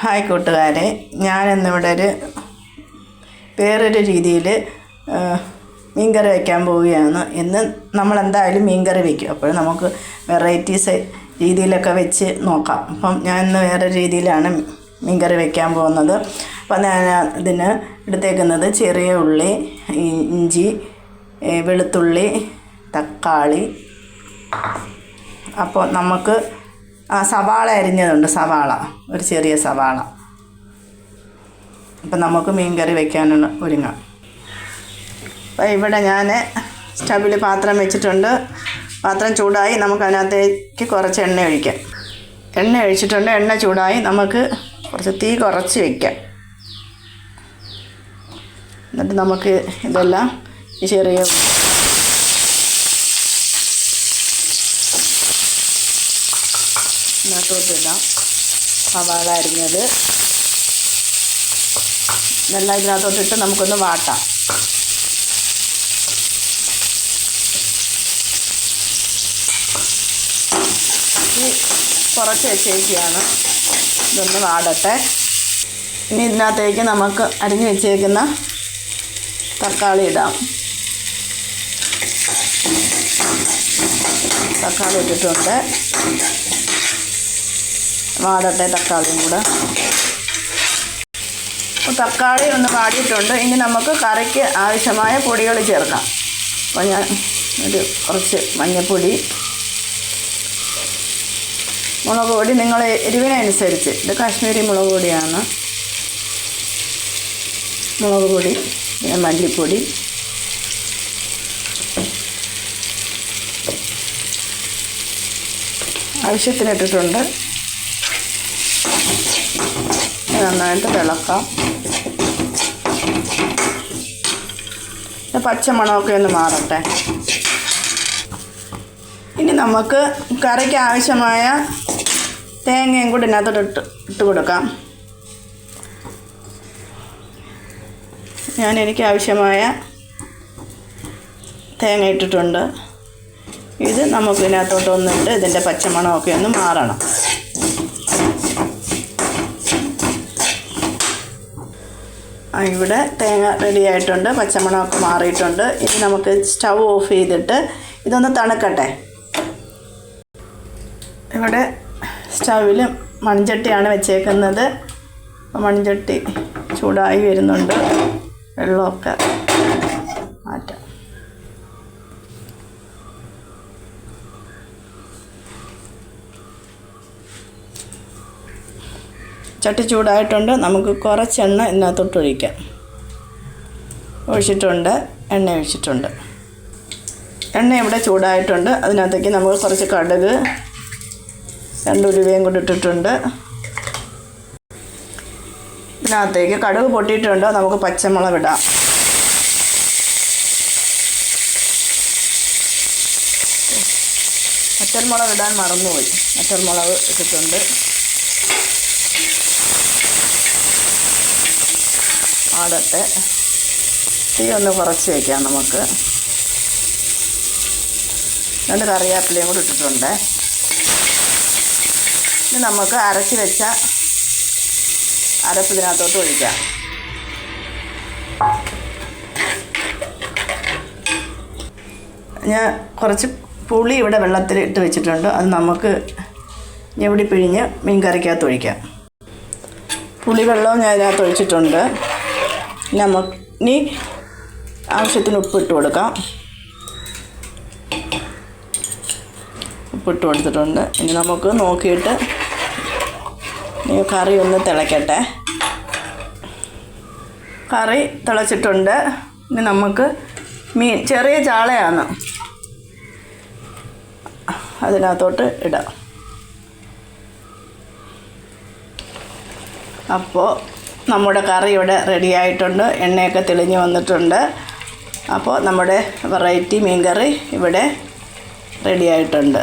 Hi കൂട്ടുകാരെ. ഞാനിന്നിവിടെ ഒരു വേറൊരു രീതിയിൽ മീൻകറി വയ്ക്കാൻ പോവുകയാണ്. ഇന്ന് നമ്മൾ എന്തായാലും മീൻകറി വയ്ക്കും. അപ്പോൾ നമുക്ക് വെറൈറ്റീസ് രീതിയിലൊക്കെ വെച്ച് നോക്കാം. അപ്പം ഞാൻ ഇന്ന് വേറെ രീതിയിലാണ് മീൻകറി വയ്ക്കാൻ പോകുന്നത്. അപ്പം ഞാൻ ഇതിന് എടുത്തേക്കുന്നത് ചെറിയ ഉള്ളി ഇഞ്ചി വെളുത്തുള്ളി തക്കാളി. അപ്പോൾ നമുക്ക് ആ സവാള അരിഞ്ഞതുണ്ട് സവാള. ഒരു ചെറിയ സവാള. അപ്പം നമുക്ക് മീൻ കറി വയ്ക്കാനുള്ള ഒരുങ്ങാം ഇവിടെ ഞാൻ സ്റ്റവിൽ പാത്രം വെച്ചിട്ടുണ്ട്. പാത്രം ചൂടായി നമുക്ക് അതിനകത്തേക്ക് കുറച്ച് എണ്ണ ഒഴിക്കാം. എണ്ണ ഒഴിച്ചിട്ടുണ്ട്. എണ്ണ ചൂടായി നമുക്ക് കുറച്ച് തീ കുറച്ച് വയ്ക്കാം എന്നിട്ട് നമുക്ക് ഇതെല്ലാം ചെറിയ ഇതിനകത്തോട്ടിടാം സവാള അരിഞ്ഞത് ഇതെല്ലാം ഇതിനകത്തോട്ടിട്ട് നമുക്കൊന്ന് വാട്ടാം. കുറച്ച് വെച്ചേക്കുകയാണ് ഇതൊന്ന് വാടട്ടെ. ഇനി ഇതിനകത്തേക്ക് നമുക്ക് അരിഞ്ഞു വെച്ചേക്കുന്ന തക്കാളി ഇടാം. തക്കാളി ഇട്ടിട്ടുണ്ട്. വാടട്ടെ തക്കാളിയും കൂടെ. അപ്പോൾ തക്കാളി ഒന്ന് വാടിയിട്ടുണ്ട്. ഇനി നമുക്ക് കറിക്ക് ആവശ്യമായ പൊടികൾ ചേർക്കാം. അപ്പോൾ ഞാൻ ഒരു കുറച്ച് മഞ്ഞൾപ്പൊടി മുളക് പൊടി നിങ്ങൾ എരിവിനനുസരിച്ച് ഇത് കാശ്മീരി മുളക് പൊടിയാണ്. മുളക് പൊടി പിന്നെ മല്ലിപ്പൊടി. ആവശ്യത്തിനിട്ടിട്ടുണ്ട്. നന്നായിട്ട് തിളക്കാം. പച്ചമണമൊക്കെ ഒന്ന് മാറട്ടെ. ഇനി നമുക്ക് കറിക്ക് ആവശ്യമായ തേങ്ങയും കൂടി ഇതിനകത്തോട്ട് ഇട്ട് ഇട്ട് കൊടുക്കാം. ഞാൻ എനിക്ക് ആവശ്യമായ തേങ്ങ ഇട്ടിട്ടുണ്ട്. ഇത് നമുക്ക് ഇതിനകത്തോട്ട് ഒന്നിട്ട് ഇതിന്റെ പച്ചമണമൊക്കെ ഒന്ന് മാറണം. ഇവിടെ തേങ്ങ റെഡി ആയിട്ടുണ്ട് പച്ചമണമൊക്കെ മാറിയിട്ടുണ്ട്. ഇനി നമുക്ക് സ്റ്റവ് ഓഫ് ചെയ്തിട്ട് ഇതൊന്ന് തണുക്കട്ടെ. ഇവിടെ സ്റ്റൗവിൽ മൺചട്ടിയാണ് വെച്ചേക്കുന്നത്. മൺചട്ടി ചൂടായി വരുന്നുണ്ട്. വെള്ളമൊക്കെ ചട്ടി ചൂടായിട്ടുണ്ട്. നമുക്ക് കുറച്ച് എണ്ണ ഇതിനകത്തോട്ട് ഒഴിക്കാം. ഒഴിച്ചിട്ടുണ്ട്. എണ്ണ ഒഴിച്ചിട്ടുണ്ട്. എണ്ണ ഇവിടെ ചൂടായിട്ടുണ്ട്. അതിനകത്തേക്ക് നമുക്ക് കുറച്ച് കടുക് രണ്ട് ഉരുവയും കൂടി ഇട്ടിട്ടുണ്ട്. ഇതിനകത്തേക്ക് കടുക് പൊട്ടിയിട്ടുണ്ട്. നമുക്ക് പച്ചമുളക് ഇടാം. അച്ചൽമുളക് ഇടാൻ മറന്നുപോയി. അച്ചൽമുളക് ഇട്ടിട്ടുണ്ട്. ആടട്ടെ തീ ഒന്ന് കുറച്ച് വയ്ക്കാം നമുക്ക്. രണ്ട് കറിവേപ്പിലയും കൂടി ഇട്ടിട്ടുണ്ട്. ഇനി നമുക്ക് അരച്ച് വെച്ച അരപ്പ് ഇതിനകത്തോട്ട് ഒഴിക്കാം. ഞാൻ കുറച്ച് പുളി ഇവിടെ വെള്ളത്തിൽ ഇട്ട് വെച്ചിട്ടുണ്ട്. അത് നമുക്ക് ഞെവിടി പിഴിഞ്ഞ് മീൻ കറിക്കകത്ത് ഒഴിക്കാം. പുളി വെള്ളവും ഞാൻ ഇതിനകത്ത് ഒഴിച്ചിട്ടുണ്ട്. നമുക്ക് ഇനി ആവശ്യത്തിന് ഉപ്പിട്ട് കൊടുക്കാം. ഉപ്പിട്ട് കൊടുത്തിട്ടുണ്ട്. ഇനി നമുക്ക് നോക്കിയിട്ട് കറി ഒന്ന് തിളയ്ക്കട്ടെ കറി തിളച്ചിട്ടുണ്ട്. ഇനി നമുക്ക് മീൻ ചെറിയ ചാളയാണ്. അതിനകത്തോട്ട് ഇടാം. അപ്പോൾ നമ്മുടെ കറി ഇവിടെ റെഡി ആയിട്ടുണ്ട്. എണ്ണയൊക്കെ തെളിഞ്ഞു വന്നിട്ടുണ്ട്. അപ്പോൾ നമ്മുടെ വെറൈറ്റി മീൻ കറി ഇവിടെ റെഡി ആയിട്ടുണ്ട്.